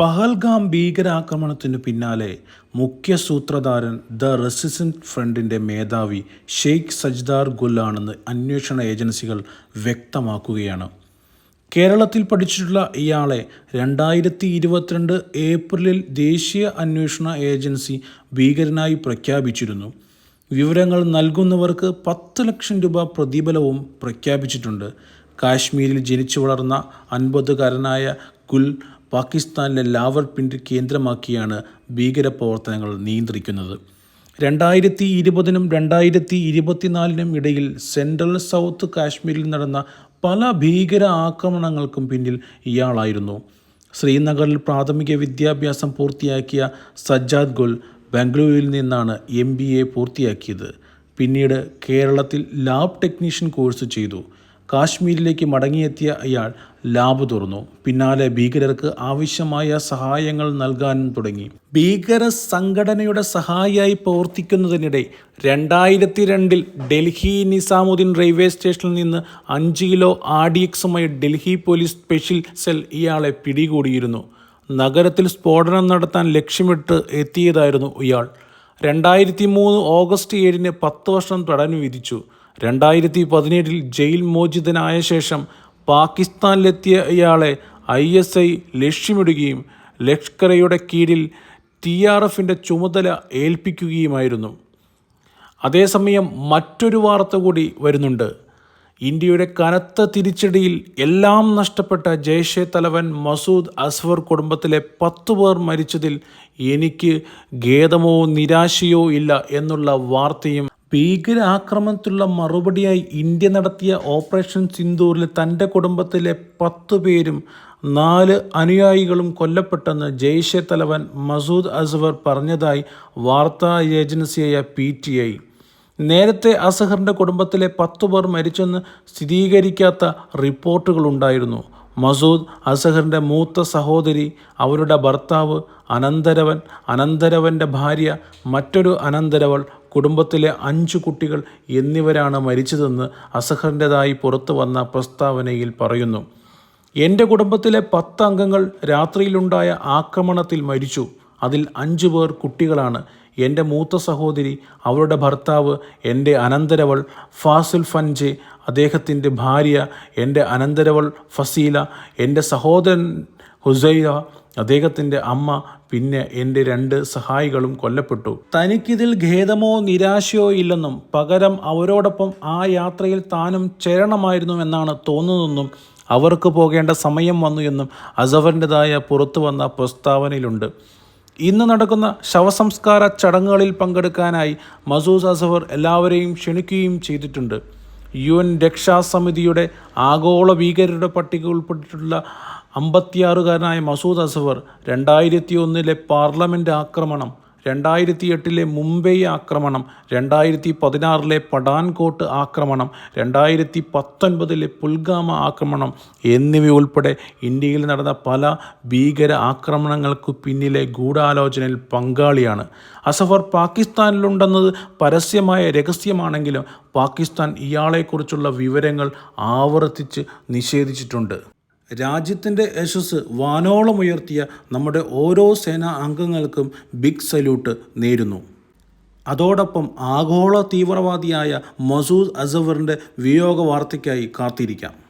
പഹൽഗാം ഭീകരാക്രമണത്തിനു പിന്നാലെ മുഖ്യ സൂത്രധാരൻ the resistant ഫ്രണ്ടിന്റെ മേധാവി ഷെയ്ഖ് സജ്ദാർ ഗുല്ലാണെന്ന് അന്വേഷണ ഏജൻസികൾ വ്യക്തമാക്കുകയാണ്. കേരളത്തിൽ പഠിച്ചിട്ടുള്ള ഇയാളെ രണ്ടായിരത്തി ഇരുപത്തിരണ്ട് ഏപ്രിലിൽ ദേശീയ അന്വേഷണ ഏജൻസി ഭീകരനായി പ്രഖ്യാപിച്ചിരുന്നു. വിവരങ്ങൾ നൽകുന്നവർക്ക് പത്ത് ലക്ഷം രൂപ പ്രതിഫലവും പ്രഖ്യാപിച്ചിട്ടുണ്ട്. കാശ്മീരിൽ ജനിച്ചു വളർന്ന അൻപതുകാരനായ ഗുൽ പാകിസ്ഥാനിലെ ലാവർ പിൻഡ് കേന്ദ്രമാക്കിയാണ് ഭീകരപ്രവർത്തനങ്ങൾ നിയന്ത്രിക്കുന്നത്. രണ്ടായിരത്തി ഇരുപതിനും രണ്ടായിരത്തി ഇരുപത്തിനാലിനും ഇടയിൽ സെൻട്രൽ സൗത്ത് കാശ്മീരിൽ നടന്ന പല ഭീകര ആക്രമണങ്ങൾക്കും പിന്നിൽ ഇയാളായിരുന്നു. ശ്രീനഗറിൽ പ്രാഥമിക വിദ്യാഭ്യാസം പൂർത്തിയാക്കിയ സജ്ജാദ് ഗുൽ ബംഗളൂരുവിൽ നിന്നാണ് എം പൂർത്തിയാക്കിയത്. പിന്നീട് കേരളത്തിൽ ലാബ് ടെക്നീഷ്യൻ കോഴ്സ് ചെയ്തു. കാശ്മീരിലേക്ക് മടങ്ങിയെത്തിയ ഇയാൾ ലാബ് തുറന്നു. പിന്നാലെ ഭീകരർക്ക് ആവശ്യമായ സഹായങ്ങൾ നൽകാൻ തുടങ്ങി. ഭീകര സംഘടനയുടെ സഹായിയായി പ്രവർത്തിക്കുന്നതിനിടെ രണ്ടായിരത്തി രണ്ടിൽ ഡൽഹി നിസാമുദ്ദീൻ റെയിൽവേ സ്റ്റേഷനിൽ നിന്ന് അഞ്ച് കിലോ ആർ ഡി എക്സുമായി ഡൽഹി പോലീസ് സ്പെഷ്യൽ സെൽ ഇയാളെ പിടികൂടിയിരുന്നു. നഗരത്തിൽ സ്ഫോടനം നടത്താൻ ലക്ഷ്യമിട്ട് എത്തിയതായിരുന്നു ഇയാൾ. രണ്ടായിരത്തി മൂന്ന് ഓഗസ്റ്റ് ഏഴിന് പത്ത് വർഷം തടഞ്ഞു വിധിച്ചു. രണ്ടായിരത്തി പതിനേഴിൽ ജയിൽ മോചിതനായ ശേഷം പാകിസ്ഥാനിലെത്തിയ ഇയാളെ ഐ എസ് ഐ ലക്ഷ്യമിടുകയും ലഷ്കറയുടെ കീഴിൽ ടി ആർ എഫിന്റെ ചുമതല ഏൽപ്പിക്കുകയുമായിരുന്നു. അതേസമയം മറ്റൊരു വാർത്ത കൂടി വരുന്നുണ്ട്. ഇന്ത്യയുടെ കനത്ത തിരിച്ചടിയിൽ എല്ലാം നഷ്ടപ്പെട്ട ജയ്ഷെ തലവൻ മസൂദ് അസ്വർ കുടുംബത്തിലെ പത്തു പേർ മരിച്ചതിൽ എനിക്ക് ഖേദമോ നിരാശയോ ഇല്ല എന്നുള്ള വാർത്തയും ഭീകരാക്രമണത്തിലുള്ള മറുപടിയായി ഇന്ത്യ നടത്തിയ ഓപ്പറേഷൻ സിന്ദൂറിൽ തന്റെ കുടുംബത്തിലെ പത്തു പേരും നാല് അനുയായികളും കൊല്ലപ്പെട്ടെന്ന് ജയ്ഷെ തലവൻ മസൂദ് അസ്വർ പറഞ്ഞതായി വാർത്താ ഏജൻസിയായ പി ടി ഐ. നേരത്തെ അസഹറിന്റെ കുടുംബത്തിലെ പത്തു പേർ മരിച്ചെന്ന് സ്ഥിരീകരിക്കാത്ത റിപ്പോർട്ടുകളുണ്ടായിരുന്നു. മസൂദ് അസഹറിന്റെ മൂത്ത സഹോദരി അവരുടെ ഭർത്താവ് അനന്തരവൻ അനന്തരവന്റെ ഭാര്യ മറ്റൊരു അനന്തരവൾ കുടുംബത്തിലെ അഞ്ചു കുട്ടികൾ എന്നിവരാണ് മരിച്ചതെന്ന് അസഹറിന്റെതായി പുറത്തു വന്ന പ്രസ്താവനയിൽ പറയുന്നു. എന്റെ കുടുംബത്തിലെ പത്ത് അംഗങ്ങൾ രാത്രിയിലുണ്ടായ ആക്രമണത്തിൽ മരിച്ചു. അതിൽ അഞ്ചു പേർ കുട്ടികളാണ്. എന്റെ മൂത്ത സഹോദരി അവളുടെ ഭർത്താവ് എന്റെ അനന്തരവൾ ഫാസിൽ ഫൻജെ അദ്ദേഹത്തിന്റെ ഭാര്യ എന്റെ അനന്തരവൾ ഫസീല എന്റെ സഹോദരൻ ഹുസൈല അദ്ദേഹത്തിന്റെ അമ്മ പിന്നെ എന്റെ രണ്ട് സഹായികളും കൊല്ലപ്പെട്ടു. തനിക്കിതിൽ ഖേദമോ നിരാശയോ ഇല്ലെന്നും പകരം അവരോടൊപ്പം ആ യാത്രയിൽ താനും ചേരണമായിരുന്നു എന്നാണ് തോന്നുന്നതെന്നും അവർക്ക് പോകേണ്ട സമയം വന്നു എന്നും അസഫറിന്റെതായ പുറത്തു വന്ന പ്രസ്താവനയിലുണ്ട്. ഇന്ന് നടക്കുന്ന ശവസംസ്കാര ചടങ്ങുകളിൽ പങ്കെടുക്കാനായി മസൂദ് അസഫർ എല്ലാവരെയും ക്ഷണിക്കുകയും ചെയ്തിട്ടുണ്ട്. യു എൻ രക്ഷാസമിതിയുടെ ആഗോള ഭീകരരുടെ പട്ടിക ഉൾപ്പെട്ടിട്ടുള്ള അമ്പത്തിയാറുകാരനായ മസൂദ് അസഫർ രണ്ടായിരത്തി ഒന്നിലെ പാർലമെന്റ് ആക്രമണം രണ്ടായിരത്തി എട്ടിലെ മുംബൈ ആക്രമണം രണ്ടായിരത്തി പതിനാറിലെ പഠാൻകോട്ട് ആക്രമണം രണ്ടായിരത്തി പത്തൊൻപതിലെ പുൽഗാമ ആക്രമണം എന്നിവയുൾപ്പെടെ ഇന്ത്യയിൽ നടന്ന പല ഭീകര ആക്രമണങ്ങൾക്ക് പിന്നിലെ ഗൂഢാലോചനയിൽ പങ്കാളിയാണ്. അസഫർ പാകിസ്ഥാനിലുണ്ടെന്നത് പരസ്യമായ രഹസ്യമാണെങ്കിലും പാകിസ്ഥാൻ ഇയാളെക്കുറിച്ചുള്ള വിവരങ്ങൾ ആവർത്തിച്ച് നിഷേധിച്ചിട്ടുണ്ട്. രാജ്യത്തിന്റെ യശസ് വാനോളം ഉയർത്തിയ നമ്മുടെ ഓരോ സേനാ അംഗങ്ങൾക്കും ബിഗ് സല്യൂട്ട് നേരുന്നു. അതോടൊപ്പം ആഗോള തീവ്രവാദിയായ മസൂദ് അസവറിന്റെ വിയോഗ വാർത്തയ്ക്കായി കാത്തിരിക്കാം.